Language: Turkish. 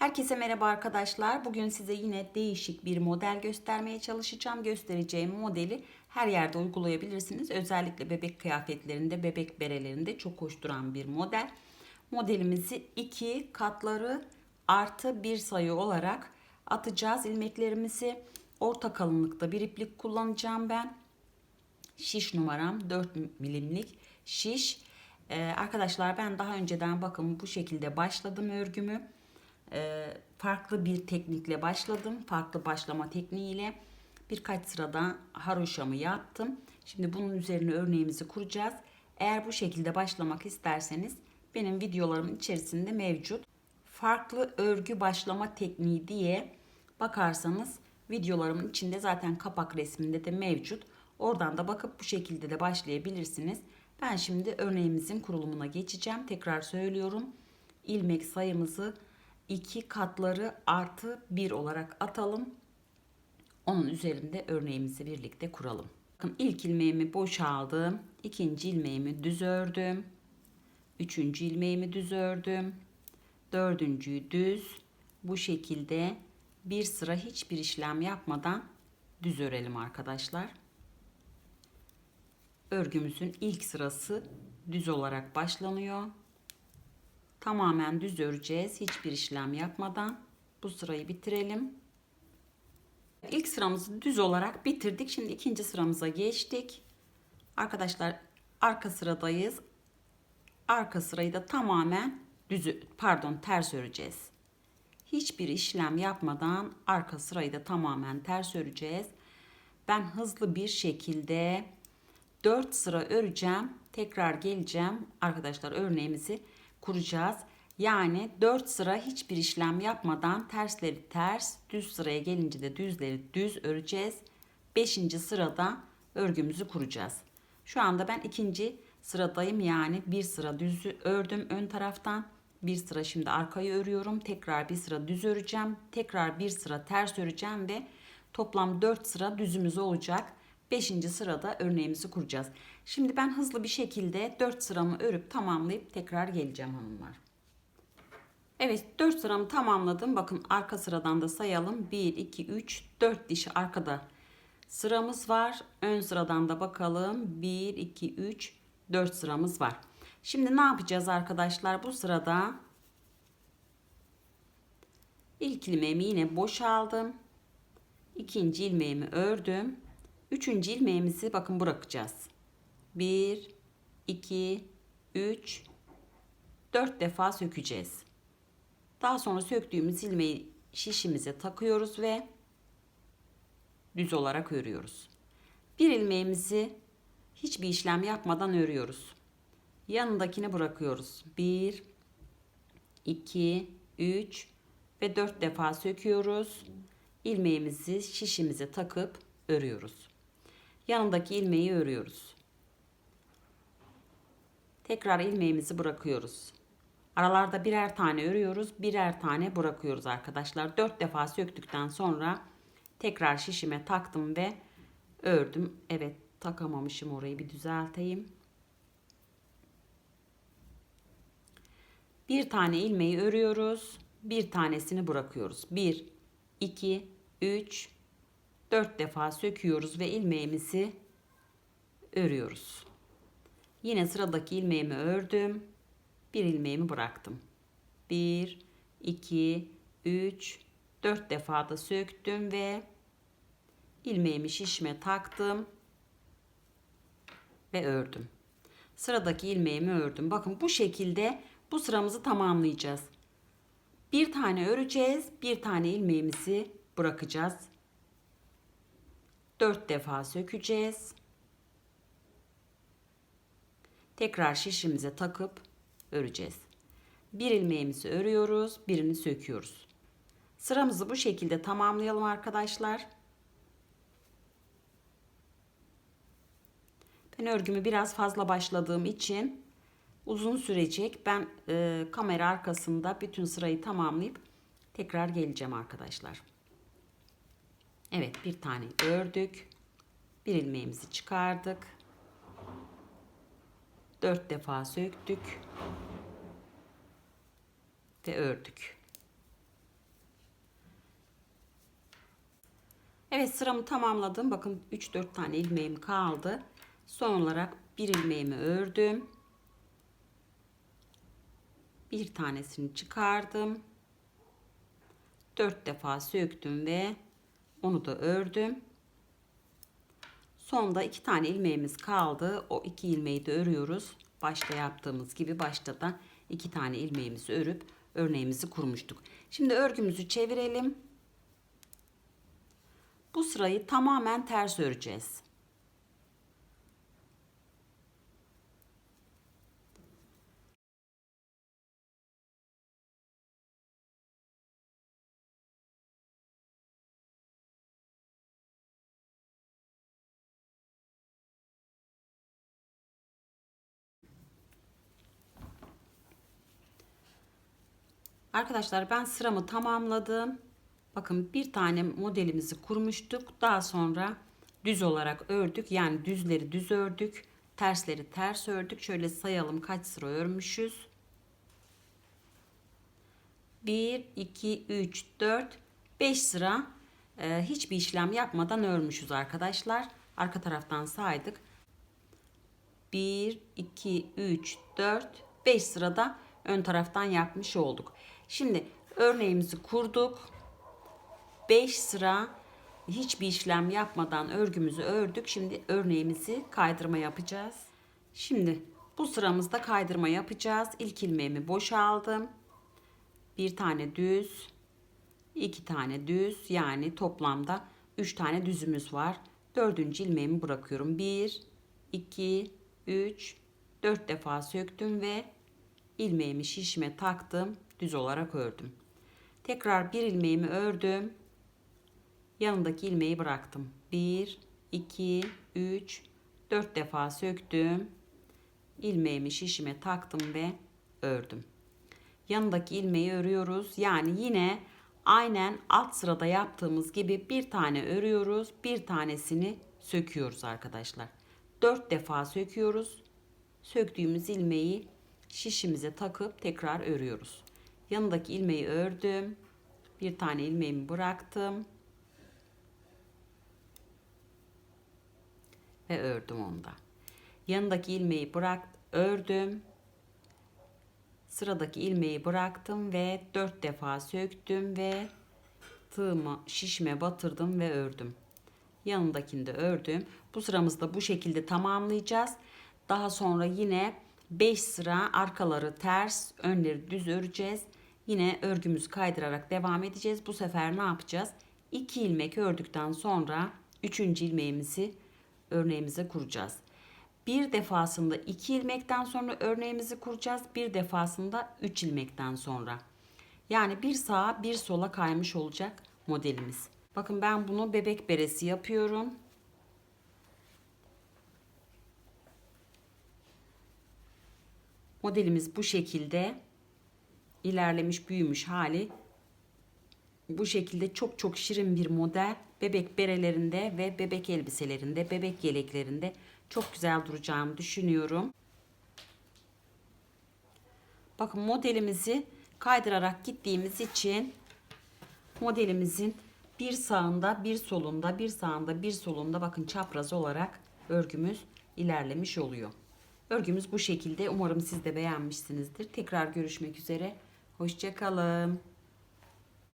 Herkese merhaba arkadaşlar. Bugün size yine değişik bir model göstermeye çalışacağım. Göstereceğim modeli her yerde uygulayabilirsiniz. Özellikle bebek kıyafetlerinde, bebek berelerinde çok hoş duran bir model. Modelimizi iki katları artı bir sayı olarak atacağız. ilmeklerimizi orta kalınlıkta bir iplik kullanacağım ben. Şiş numaram 4 milimlik şiş. Ee, arkadaşlar ben daha önceden bakın bu şekilde başladım örgümü. Ee, farklı bir teknikle başladım. Farklı başlama tekniğiyle birkaç sırada haroşamı yaptım. Şimdi bunun üzerine örneğimizi kuracağız. Eğer bu şekilde başlamak isterseniz benim videolarımın içerisinde mevcut. Farklı örgü başlama tekniği diye bakarsanız videolarımın içinde zaten kapak resminde de mevcut. Oradan da bakıp bu şekilde de başlayabilirsiniz. Ben şimdi örneğimizin kurulumuna geçeceğim. Tekrar söylüyorum. İlmek sayımızı iki katları artı bir olarak atalım. Onun üzerinde örneğimizi birlikte kuralım. Bakın ilk ilmeğimi boşaldım. ikinci ilmeğimi düz ördüm. Üçüncü ilmeğimi düz ördüm. Dördüncüyü düz. Bu şekilde bir sıra hiçbir işlem yapmadan düz örelim arkadaşlar. Örgümüzün ilk sırası düz olarak başlanıyor. Tamamen düz öreceğiz. Hiçbir işlem yapmadan bu sırayı bitirelim. İlk sıramızı düz olarak bitirdik. Şimdi ikinci sıramıza geçtik. Arkadaşlar arka sıradayız. Arka sırayı da tamamen düz pardon ters öreceğiz. Hiçbir işlem yapmadan arka sırayı da tamamen ters öreceğiz. Ben hızlı bir şekilde 4 sıra öreceğim. Tekrar geleceğim. Arkadaşlar örneğimizi kuracağız. Yani 4 sıra hiçbir işlem yapmadan tersleri ters, düz sıraya gelince de düzleri düz öreceğiz. 5. sırada örgümüzü kuracağız. Şu anda ben ikinci sıradayım yani bir sıra düzü ördüm ön taraftan. Bir sıra şimdi arkayı örüyorum. Tekrar bir sıra düz öreceğim. Tekrar bir sıra ters öreceğim ve toplam 4 sıra düzümüz olacak. 5. sırada örneğimizi kuracağız. Şimdi ben hızlı bir şekilde 4 sıramı örüp tamamlayıp tekrar geleceğim hanımlar. Evet 4 sıramı tamamladım. Bakın arka sıradan da sayalım. 1, 2, 3, 4 dişi arkada sıramız var. Ön sıradan da bakalım. 1, 2, 3, 4 sıramız var. Şimdi ne yapacağız arkadaşlar? Bu sırada ilk ilmeğimi yine boşaldım. İkinci ilmeğimi ördüm. Üçüncü ilmeğimizi bakın bırakacağız. 1, 2, 3, 4 defa sökeceğiz. Daha sonra söktüğümüz ilmeği şişimize takıyoruz ve düz olarak örüyoruz. Bir ilmeğimizi hiçbir işlem yapmadan örüyoruz. Yanındakini bırakıyoruz. 1, 2, 3 ve 4 defa söküyoruz. İlmeğimizi şişimize takıp örüyoruz. Yanındaki ilmeği örüyoruz. Tekrar ilmeğimizi bırakıyoruz. Aralarda birer tane örüyoruz, birer tane bırakıyoruz arkadaşlar. 4 defa söktükten sonra tekrar şişime taktım ve ördüm. Evet, takamamışım orayı bir düzelteyim. Bir tane ilmeği örüyoruz, bir tanesini bırakıyoruz. 1 2 3 4 defa söküyoruz ve ilmeğimizi örüyoruz. Yine sıradaki ilmeğimi ördüm. Bir ilmeğimi bıraktım. 1 2 3 4 defa da söktüm ve ilmeğimi şişme taktım ve ördüm. Sıradaki ilmeğimi ördüm. Bakın bu şekilde bu sıramızı tamamlayacağız. Bir tane öreceğiz, bir tane ilmeğimizi bırakacağız. 4 defa sökeceğiz. Tekrar şişimize takıp öreceğiz. Bir ilmeğimizi örüyoruz, birini söküyoruz. Sıramızı bu şekilde tamamlayalım arkadaşlar. Ben örgümü biraz fazla başladığım için uzun sürecek. Ben e, kamera arkasında bütün sırayı tamamlayıp tekrar geleceğim arkadaşlar. Evet bir tane ördük. Bir ilmeğimizi çıkardık. 4 defa söktük ve ördük. Evet sıramı tamamladım. Bakın 3-4 tane ilmeğim kaldı. Son olarak bir ilmeğimi ördüm. Bir tanesini çıkardım. 4 defa söktüm ve onu da ördüm. Sonda iki tane ilmeğimiz kaldı. O iki ilmeği de örüyoruz. Başta yaptığımız gibi başta da iki tane ilmeğimizi örüp örneğimizi kurmuştuk. Şimdi örgümüzü çevirelim. Bu sırayı tamamen ters öreceğiz. Arkadaşlar ben sıramı tamamladım. Bakın bir tane modelimizi kurmuştuk. Daha sonra düz olarak ördük. Yani düzleri düz ördük. Tersleri ters ördük. Şöyle sayalım kaç sıra örmüşüz. 1, 2, 3, 4, 5 sıra e, hiçbir işlem yapmadan örmüşüz arkadaşlar. Arka taraftan saydık. 1, 2, 3, 4, 5 sırada ön taraftan yapmış olduk. Şimdi örneğimizi kurduk. 5 sıra hiçbir işlem yapmadan örgümüzü ördük. Şimdi örneğimizi kaydırma yapacağız. Şimdi bu sıramızda kaydırma yapacağız. İlk ilmeğimi boşaldım. Bir tane düz, iki tane düz yani toplamda 3 tane düzümüz var. Dördüncü ilmeğimi bırakıyorum. 1, 2, 3, 4 defa söktüm ve ilmeğimi şişime taktım. Düz olarak ördüm. Tekrar bir ilmeğimi ördüm. Yanındaki ilmeği bıraktım. 1, 2, 3, 4 defa söktüm. ilmeğimi şişime taktım ve ördüm. Yanındaki ilmeği örüyoruz. Yani yine aynen alt sırada yaptığımız gibi bir tane örüyoruz. Bir tanesini söküyoruz arkadaşlar. 4 defa söküyoruz. Söktüğümüz ilmeği şişimize takıp tekrar örüyoruz. Yanındaki ilmeği ördüm. Bir tane ilmeğimi bıraktım. Ve ördüm onda. Yanındaki ilmeği bırak ördüm. Sıradaki ilmeği bıraktım ve dört defa söktüm ve tığımı şişime batırdım ve ördüm. Yanındakini de ördüm. Bu sıramızda bu şekilde tamamlayacağız. Daha sonra yine 5 sıra arkaları ters, önleri düz öreceğiz. Yine örgümüz kaydırarak devam edeceğiz. Bu sefer ne yapacağız? 2 ilmek ördükten sonra 3. ilmeğimizi örneğimize kuracağız. Bir defasında 2 ilmekten sonra örneğimizi kuracağız. Bir defasında 3 ilmekten sonra. Yani bir sağa bir sola kaymış olacak modelimiz. Bakın ben bunu bebek beresi yapıyorum. Modelimiz bu şekilde ilerlemiş büyümüş hali. Bu şekilde çok çok şirin bir model. Bebek berelerinde ve bebek elbiselerinde, bebek yeleklerinde çok güzel duracağını düşünüyorum. Bakın modelimizi kaydırarak gittiğimiz için modelimizin bir sağında bir solunda bir sağında bir solunda bakın çapraz olarak örgümüz ilerlemiş oluyor. Örgümüz bu şekilde. Umarım siz de beğenmişsinizdir. Tekrar görüşmek üzere. Hoşçakalın.